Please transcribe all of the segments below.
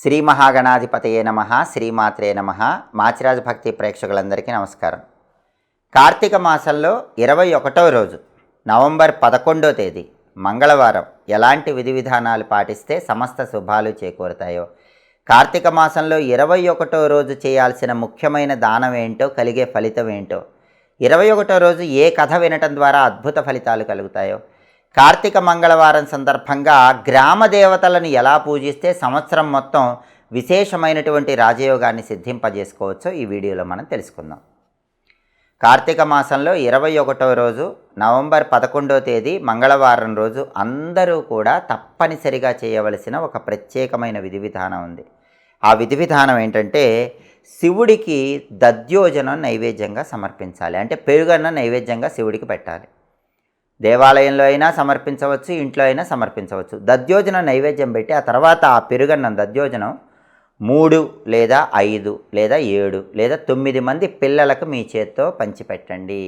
శ్రీ మహాగణాధిపతయే నమ శ్రీమాత్రే నమ. మాచిరాజు భక్తి ప్రేక్షకులందరికీ నమస్కారం. కార్తీక మాసంలో ఇరవై ఒకటవ రోజు నవంబర్ పదకొండో తేదీ మంగళవారం ఎలాంటి విధి విధానాలు పాటిస్తే సమస్త శుభాలు చేకూరుతాయో కార్తీక మాసంలో ఇరవై ఒకటో రోజు చేయాల్సిన ముఖ్యమైన దానం ఏంటో కలిగే ఫలితం ఏంటో ఇరవై ఒకటో రోజు ఏ కథ వినటం ద్వారా అద్భుత ఫలితాలు కలుగుతాయో కార్తీక మంగళవారం సందర్భంగా గ్రామ దేవతలను ఎలా పూజిస్తే సంవత్సరం మొత్తం విశేషమైనటువంటి రాజయోగాన్ని సిద్ధింపజేసుకోవచ్చో ఈ వీడియోలో మనం తెలుసుకుందాం. కార్తీక మాసంలో ఇరవై ఒకటవ రోజు నవంబర్ పదకొండవ తేదీ మంగళవారం రోజు అందరూ కూడా తప్పనిసరిగా చేయవలసిన ఒక ప్రత్యేకమైన విధి విధానం ఉంది. ఆ విధి విధానం ఏంటంటే శివుడికి దద్యోజనం నైవేద్యంగా సమర్పించాలి. అంటే పెరుగన్న నైవేద్యంగా శివుడికి పెట్టాలి. దేవాలయంలో అయినా సమర్పించవచ్చు ఇంట్లో అయినా సమర్పించవచ్చు. దద్యోజన నైవేద్యం పెట్టి ఆ తర్వాత ఆ పెరుగన్నం దద్యోజనం మూడు లేదా ఐదు లేదా ఏడు లేదా తొమ్మిది మంది పిల్లలకు మీ చేత్తో పంచిపెట్టండి.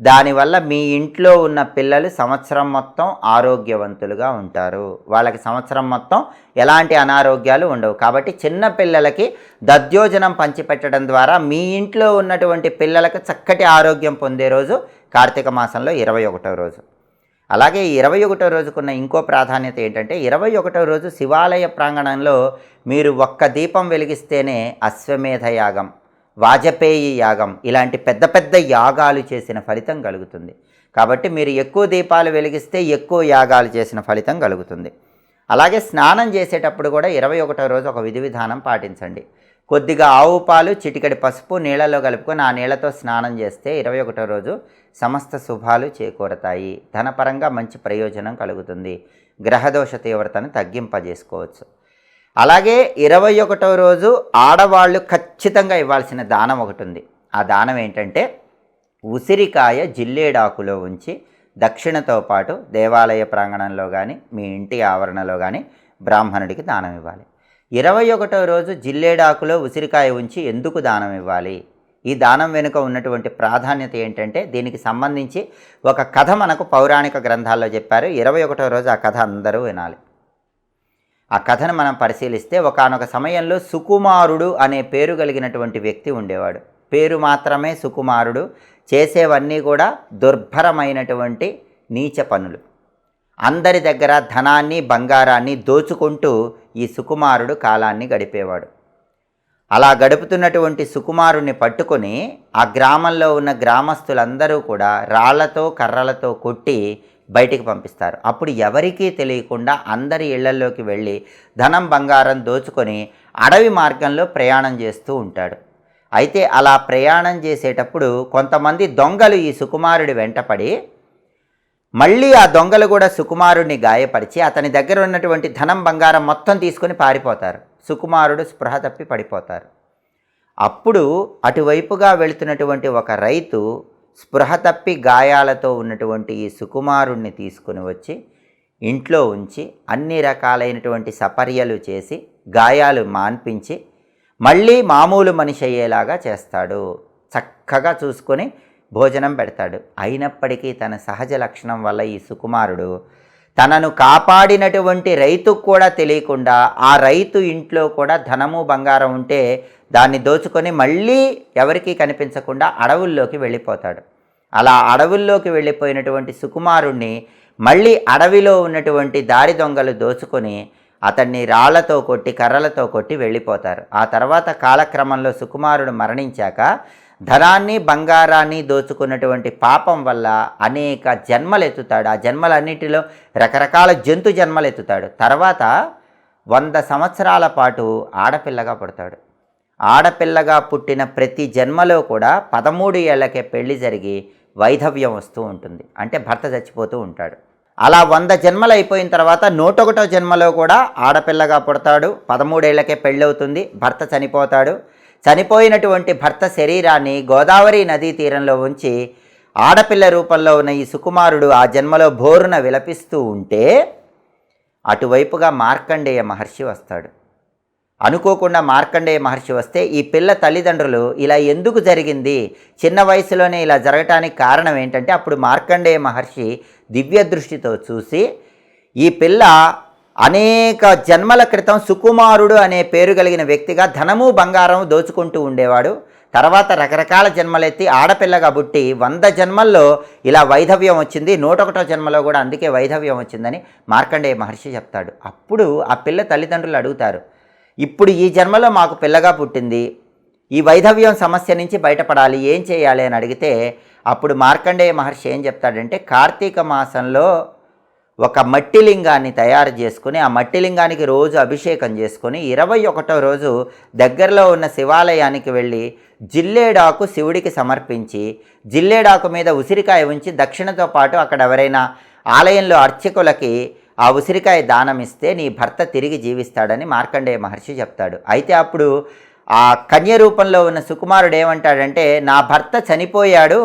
దానివల్ల మీ ఇంట్లో ఉన్న పిల్లలు సంవత్సరం మొత్తం ఆరోగ్యవంతులుగా ఉంటారు. వాళ్ళకి సంవత్సరం మొత్తం ఎలాంటి అనారోగ్యాలు ఉండవు. కాబట్టి చిన్న పిల్లలకి దద్యోజనం పంచిపెట్టడం ద్వారా మీ ఇంట్లో ఉన్నటువంటి పిల్లలకు చక్కటి ఆరోగ్యం పొందే రోజు కార్తీక మాసంలో ఇరవై ఒకటో రోజు. అలాగే ఈ ఇరవై ఒకటో రోజుకున్న ఇంకో ప్రాధాన్యత ఏంటంటే ఇరవై ఒకటో రోజు శివాలయ ప్రాంగణంలో మీరు ఒక్క దీపం వెలిగిస్తేనే అశ్వమేధ యాగం వాజపేయి యాగం ఇలాంటి పెద్ద పెద్ద యాగాలు చేసిన ఫలితం కలుగుతుంది. కాబట్టి మీరు ఎక్కువ దీపాలు వెలిగిస్తే ఎక్కువ యాగాలు చేసిన ఫలితం కలుగుతుంది. అలాగే స్నానం చేసేటప్పుడు కూడా ఇరవై ఒకటో రోజు ఒక విధి విధానం పాటించండి. కొద్దిగా ఆవు పాలు చిటికడి పసుపు నీళ్ళలో కలుపుకొని ఆ నీళ్ళతో స్నానం చేస్తే ఇరవై ఒకటో రోజు సమస్త శుభాలు చేకూరతాయి. ధనపరంగా మంచి ప్రయోజనం కలుగుతుంది. గ్రహదోష తీవ్రతను తగ్గింపజేసుకోవచ్చు. అలాగే ఇరవై ఒకటో రోజు ఆడవాళ్ళు ఖచ్చితంగా ఇవ్వాల్సిన దానం ఒకటి ఉంది. ఆ దానం ఏంటంటే ఉసిరికాయ జిల్లేడాకులో ఉంచి దక్షిణతో పాటు దేవాలయ ప్రాంగణంలో కానీ మీ ఇంటి ఆవరణలో కానీ బ్రాహ్మణుడికి దానం ఇవ్వాలి. ఇరవై ఒకటో రోజు జిల్లేడాకులో ఉసిరికాయ ఉంచి ఎందుకు దానం ఇవ్వాలి? ఈ దానం వెనుక ఉన్నటువంటి ప్రాధాన్యత ఏంటంటే దీనికి సంబంధించి ఒక కథ మనకు పౌరాణిక గ్రంథాల్లో చెప్పారు. ఇరవై ఒకటో రోజు ఆ కథ అందరూ వినాలి. ఆ కథను మనం పరిశీలిస్తే ఒకనొక సమయంలో సుకుమారుడు అనే పేరు కలిగినటువంటి వ్యక్తి ఉండేవాడు. పేరు మాత్రమే సుకుమారుడు. చేసేవన్నీ కూడా దుర్భరమైనటువంటి నీచ పనులు. అందరి దగ్గర ధనాన్ని బంగారాన్ని దోచుకుంటూ ఈ సుకుమారుడు కాలాన్ని గడిపేవాడు. అలా గడుపుతున్నటువంటి సుకుమారుణ్ణి పట్టుకొని ఆ గ్రామంలో ఉన్న గ్రామస్తులందరూ కూడా రాళ్ళతో కర్రలతో కొట్టి బయటికి పంపిస్తారు. అప్పుడు ఎవరికీ తెలియకుండా అందరి ఇళ్ళలోకి వెళ్ళి ధనం బంగారం దోచుకొని అడవి మార్గంలో ప్రయాణం చేస్తూ ఉంటాడు. అయితే అలా ప్రయాణం చేసేటప్పుడు కొంతమంది దొంగలు ఈ సుకుమారుడి వెంటపడి మళ్ళీ ఆ దొంగలు కూడా సుకుమారుడిని గాయపరిచి అతని దగ్గర ఉన్నటువంటి ధనం బంగారం మొత్తం తీసుకొని పారిపోతారు. సుకుమారుడు స్పృహ తప్పి పడిపోతారు. అప్పుడు అటువైపుగా వెళుతున్నటువంటి ఒక రైతు స్పృహ తప్పి గాయాలతో ఉన్నటువంటి ఈ సుకుమారుణ్ణి తీసుకుని వచ్చి ఇంట్లో ఉంచి అన్ని రకాలైనటువంటి సపర్యలు చేసి గాయాలు మాన్పించి మళ్ళీ మామూలు మనిషి అయ్యేలాగా చేస్తాడు. చక్కగా చూసుకొని భోజనం పెడతాడు. అయినప్పటికీ తన సహజ లక్షణం వల్ల ఈ సుకుమారుడు తనను కాపాడినటువంటి రైతుకు కూడా తెలియకుండా ఆ రైతు ఇంట్లో కూడా ధనము బంగారం ఉంటే దాన్ని దోచుకొని మళ్ళీ ఎవరికీ కనిపించకుండా అడవుల్లోకి వెళ్ళిపోతాడు. అలా అడవుల్లోకి వెళ్ళిపోయినటువంటి సుకుమారుణ్ణి మళ్ళీ అడవిలో ఉన్నటువంటి దారి దొంగలు దోచుకొని అతన్ని రాళ్ళతో కొట్టి కర్రలతో కొట్టి వెళ్ళిపోతారు. ఆ తర్వాత కాలక్రమంలో సుకుమారుడు మరణించాక ధనాన్ని బంగారాన్ని దోచుకున్నటువంటి పాపం వల్ల అనేక జన్మలు ఎత్తుతాడు. ఆ జన్మలన్నిటిలో రకరకాల జంతు జన్మలు ఎత్తుతాడు. తర్వాత వంద సంవత్సరాల పాటు ఆడపిల్లగా పుడతాడు. ఆడపిల్లగా పుట్టిన ప్రతి జన్మలో కూడా పదమూడు ఏళ్ళకే పెళ్ళి జరిగి వైధవ్యం వస్తూ ఉంటుంది. అంటే భర్త చచ్చిపోతూ ఉంటాడు. అలా వంద జన్మలు అయిపోయిన తర్వాత నూటొకటో జన్మలో కూడా ఆడపిల్లగా పుడతాడు. పదమూడేళ్ళకే పెళ్ళవుతుంది. భర్త చనిపోతాడు. చనిపోయినటువంటి భర్త శరీరాన్ని గోదావరి నదీ తీరంలో ఉంచి ఆడపిల్ల రూపంలో ఉన్న ఈ సుకుమారుడు ఆ జన్మలో బోరున విలపిస్తూ ఉంటే అటువైపుగా మార్కండేయ మహర్షి వస్తాడు. అనుకోకుండా మార్కండేయ మహర్షి వస్తే ఈ పిల్ల తల్లిదండ్రులు ఇలా ఎందుకు జరిగింది? చిన్న వయసులోనే ఇలా జరగటానికి కారణం ఏంటంటే అప్పుడు మార్కండేయ మహర్షి దివ్య దృష్టితో చూసి ఈ పిల్ల అనేక జన్మల క్రితం సుకుమారుడు అనే పేరు కలిగిన వ్యక్తిగా ధనము బంగారం దోచుకుంటూ ఉండేవాడు. తర్వాత రకరకాల జన్మలెత్తి ఆడపిల్లగా పుట్టి వంద జన్మల్లో ఇలా వైధవ్యం వచ్చింది. నూటొకటో జన్మలో కూడా అందుకే వైధవ్యం వచ్చిందని మార్కండేయ మహర్షి చెప్తాడు. అప్పుడు ఆ పిల్ల తల్లిదండ్రులు అడుగుతారు ఇప్పుడు ఈ జన్మలో మాకు పిల్లగా పుట్టింది. ఈ వైధవ్యం సమస్య నుంచి బయటపడాలి. ఏం చేయాలి? అని అడిగితే అప్పుడు మార్కండేయ మహర్షి ఏం చెప్తాడంటే కార్తీక మాసంలో ఒక మట్టి లింగాన్ని తయారు చేసుకుని ఆ మట్టి లింగానికి రోజు అభిషేకం చేసుకుని ఇరవై ఒకటో రోజు దగ్గరలో ఉన్న శివాలయానికి వెళ్ళి జిల్లేడాకు శివుడికి సమర్పించి జిల్లేడాకు మీద ఉసిరికాయ ఉంచి దక్షిణతో పాటు అక్కడ ఎవరైనా ఆలయంలో అర్చకులకి ఆ ఉసిరికాయ దానం ఇస్తే నీ భర్త తిరిగి జీవిస్తాడని మార్కండేయ మహర్షి చెప్తాడు. అయితే అప్పుడు ఆ కన్య రూపంలో ఉన్న సుకుమారుడు ఏమంటాడంటే నా భర్త చనిపోయాడు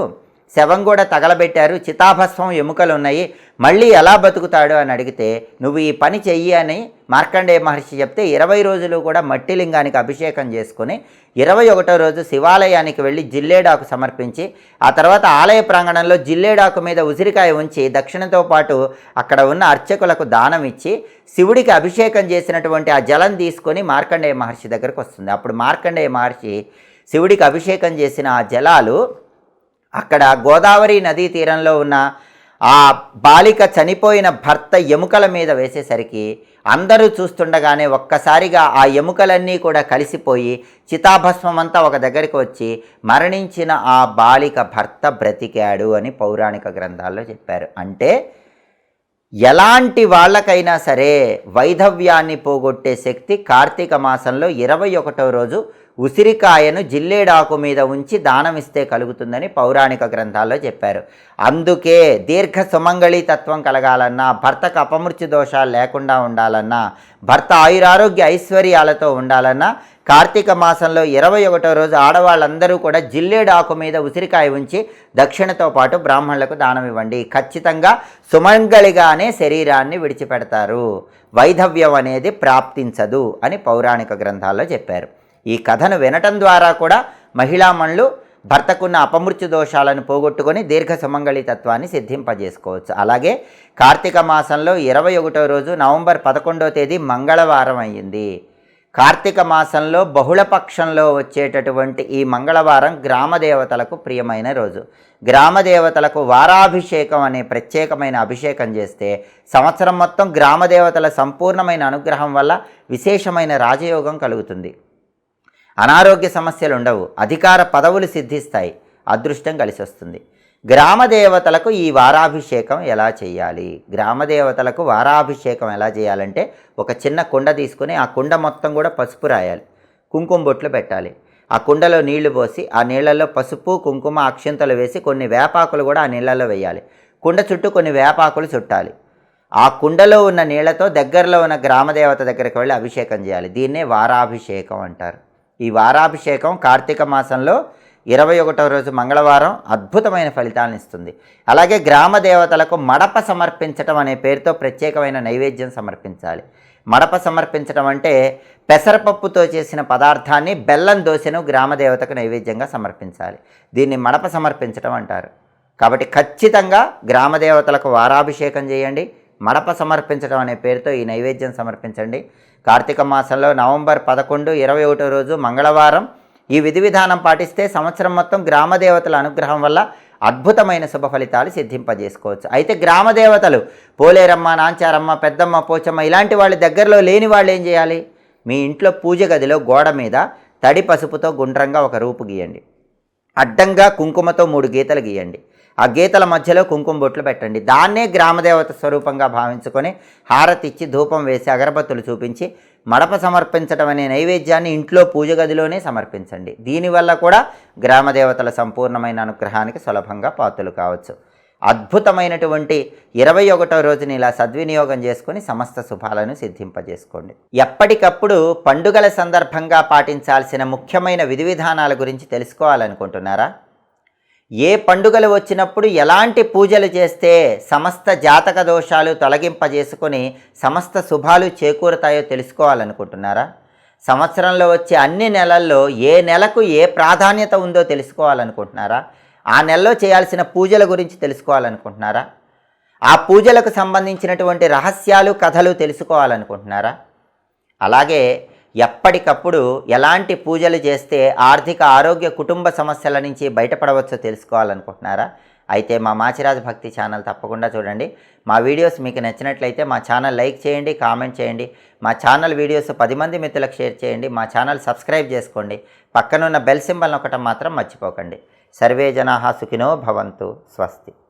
శవం కూడా తగలబెట్టారు చితాభస్వం ఎముకలు ఉన్నాయి మళ్ళీ ఎలా బతుకుతాడు అని అడిగితే నువ్వు ఈ పని చెయ్యి అని మార్కండేయ మహర్షి చెప్తే ఇరవై రోజులు కూడా మట్టి లింగానికి అభిషేకం చేసుకుని ఇరవై ఒకటో రోజు శివాలయానికి వెళ్ళి జిల్లేడాకు సమర్పించి ఆ తర్వాత ఆలయ ప్రాంగణంలో జిల్లేడాకు మీద ఉసిరికాయ ఉంచి దక్షిణతో పాటు అక్కడ ఉన్న అర్చకులకు దానం ఇచ్చి శివుడికి అభిషేకం చేసినటువంటి ఆ జలం తీసుకొని మార్కండేయ మహర్షి దగ్గరకు వస్తుంది. అప్పుడు మార్కండేయ మహర్షి శివుడికి అభిషేకం చేసిన ఆ జలాలు అక్కడ గోదావరి నదీ తీరంలో ఉన్న ఆ బాలిక చనిపోయిన భర్త ఎముకల మీద వేసేసరికి అందరూ చూస్తుండగానే ఒక్కసారిగా ఆ ఎముకలన్నీ కూడా కలిసిపోయి చితాభస్మం అంతా ఒక దగ్గరికి వచ్చి మరణించిన ఆ బాలిక భర్త బ్రతికాడు అని పౌరాణిక గ్రంథాల్లో చెప్పారు. అంటే ఎలాంటి వాళ్ళకైనా సరే వైధవ్యాన్ని పోగొట్టే శక్తి కార్తీక మాసంలో ఇరవై ఒకటో రోజు ఉసిరికాయను జిల్లేడాకు మీద ఉంచి దానమిస్తే కలుగుతుందని పౌరాణిక గ్రంథాల్లో చెప్పారు. అందుకే దీర్ఘ సుమంగళి తత్వం కలగాలన్నా భర్తకు అపమృత్యు దోషాలు లేకుండా ఉండాలన్నా భర్త ఆయురారోగ్య ఐశ్వర్యాలతో ఉండాలన్నా కార్తీక మాసంలో ఇరవై ఒకటో రోజు ఆడవాళ్ళందరూ కూడా జిల్లేడాకు మీద ఉసిరికాయ ఉంచి దక్షిణతో పాటు బ్రాహ్మణులకు దానం ఇవ్వండి. ఖచ్చితంగా సుమంగళిగానే శరీరాన్ని విడిచిపెడతారు. వైధవ్యం అనేది ప్రాప్తించదు అని పౌరాణిక గ్రంథాల్లో చెప్పారు. ఈ కథను వినటం ద్వారా కూడా మహిళామణులు భర్తకున్న అపమృత్యు దోషాలను పోగొట్టుకొని దీర్ఘ సుమంగళి తత్వాన్ని సిద్ధింపజేసుకోవచ్చు. అలాగే కార్తీక మాసంలో ఇరవై ఒకటో రోజు నవంబర్ పదకొండో తేదీ మంగళవారం అయ్యింది. కార్తీక మాసంలో బహుళపక్షంలో వచ్చేటటువంటి ఈ మంగళవారం గ్రామదేవతలకు ప్రియమైన రోజు. గ్రామదేవతలకు వారాభిషేకం అనే ప్రత్యేకమైన అభిషేకం చేస్తే సంవత్సరం మొత్తం గ్రామదేవతల సంపూర్ణమైన అనుగ్రహం వల్ల విశేషమైన రాజయోగం కలుగుతుంది. అనారోగ్య సమస్యలు ఉండవు. అధికార పదవులు సిద్ధిస్తాయి. అదృష్టం కలిసి వస్తుంది గ్రామదేవతలకు ఈ వారాభిషేకం ఎలా చేయాలి? గ్రామదేవతలకు వారాభిషేకం ఎలా చేయాలంటే ఒక చిన్న కుండ తీసుకుని ఆ కుండ మొత్తం కూడా పసుపు రాయాలి. కుంకుమ బొట్లు పెట్టాలి. ఆ కుండలో నీళ్ళు పోసి ఆ నీళ్ళలో పసుపు కుంకుమ అక్షింతలు వేసి కొన్ని వేపాకులు కూడా ఆ నీళ్ళలో వేయాలి. కుండ చుట్టూ కొన్ని వేపాకులు చుట్టాలి. ఆ కుండలో ఉన్న నీళ్ళతో దగ్గరలో ఉన్న గ్రామదేవత దగ్గరికి వెళ్ళి అభిషేకం చేయాలి. దీన్నే వారాభిషేకం అంటారు. ఈ వారాభిషేకం కార్తీక మాసంలో ఇరవై ఒకటవ రోజు మంగళవారం అద్భుతమైన ఫలితాలను ఇస్తుంది. అలాగే గ్రామ దేవతలకు మడప సమర్పించటం అనే పేరుతో ప్రత్యేకమైన నైవేద్యం సమర్పించాలి. మడప సమర్పించడం అంటే పెసరపప్పుతో చేసిన పదార్థాన్ని బెల్లం దోశను గ్రామదేవతకు నైవేద్యంగా సమర్పించాలి. దీన్ని మడప సమర్పించడం అంటారు. కాబట్టి ఖచ్చితంగా గ్రామదేవతలకు వారాభిషేకం చేయండి. మడప సమర్పించడం అనే పేరుతో ఈ నైవేద్యం సమర్పించండి. కార్తీక మాసంలో నవంబర్ పదకొండు ఇరవై ఒకటో రోజు మంగళవారం ఈ విధి విధానం పాటిస్తే సంవత్సరం మొత్తం గ్రామదేవతల అనుగ్రహం వల్ల అద్భుతమైన శుభ ఫలితాలు సిద్ధింపజేసుకోవచ్చు. అయితే గ్రామదేవతలు పోలేరమ్మ నాంచారమ్మ పెద్దమ్మ పోచమ్మ ఇలాంటి వాళ్ళ దగ్గరలో లేని వాళ్ళు ఏం చేయాలి? మీ ఇంట్లో పూజ గదిలో గోడ మీద తడి పసుపుతో గుండ్రంగా ఒక రూపు గీయండి. అడ్డంగా కుంకుమతో మూడు గీతలు గీయండి. ఆ గీతల మధ్యలో కుంకుమ బొట్లు పెట్టండి. దాన్నే గ్రామదేవత స్వరూపంగా భావించుకొని హారతి ఇచ్చి ధూపం వేసి అగరబత్తులు చూపించి మడప సమర్పించడం అనే నైవేద్యాన్ని ఇంట్లో పూజ గదిలోనే సమర్పించండి. దీనివల్ల కూడా గ్రామదేవతల సంపూర్ణమైన అనుగ్రహానికి సులభంగా పాత్రలు కావచ్చు. అద్భుతమైనటువంటి ఇరవై ఒకటో రోజుని ఇలా సద్వినియోగం చేసుకొని సమస్త శుభాలను సిద్ధింపజేసుకోండి. ఎప్పటికప్పుడు పండుగల సందర్భంగా పాటించాల్సిన ముఖ్యమైన విధి విధానాల గురించి తెలుసుకోవాలనుకుంటున్నారా? ఏ పండుగలు వచ్చినప్పుడు ఎలాంటి పూజలు చేస్తే సమస్త జాతక దోషాలు తొలగింపజేసుకొని సమస్త శుభాలు చేకూరుతాయో తెలుసుకోవాలనుకుంటున్నారా? సంవత్సరంలో వచ్చే అన్ని నెలల్లో ఏ నెలకు ఏ ప్రాధాన్యత ఉందో తెలుసుకోవాలనుకుంటున్నారా? ఆ నెలలో చేయాల్సిన పూజల గురించి తెలుసుకోవాలనుకుంటున్నారా? ఆ పూజలకు సంబంధించినటువంటి రహస్యాలు కథలు తెలుసుకోవాలనుకుంటున్నారా? అలాగే ఎప్పటికప్పుడు ఎలాంటి పూజలు చేస్తే ఆర్థిక ఆరోగ్య కుటుంబ సమస్యల నుంచి బయటపడవచ్చో తెలుసుకోవాలనుకుంటున్నారా? అయితే మా మాచిరాజు భక్తి ఛానల్ తప్పకుండా చూడండి. మా వీడియోస్ మీకు నచ్చినట్లయితే మా ఛానల్ లైక్ చేయండి కామెంట్ చేయండి. మా ఛానల్ వీడియోస్ పది మంది మిత్రులకు షేర్ చేయండి. మా ఛానల్ సబ్స్క్రైబ్ చేసుకోండి. పక్కనున్న బెల్ సింబల్ ఒకటం మాత్రం మర్చిపోకండి. సర్వే జనాహా సుఖినో భవంతు. స్వస్తి.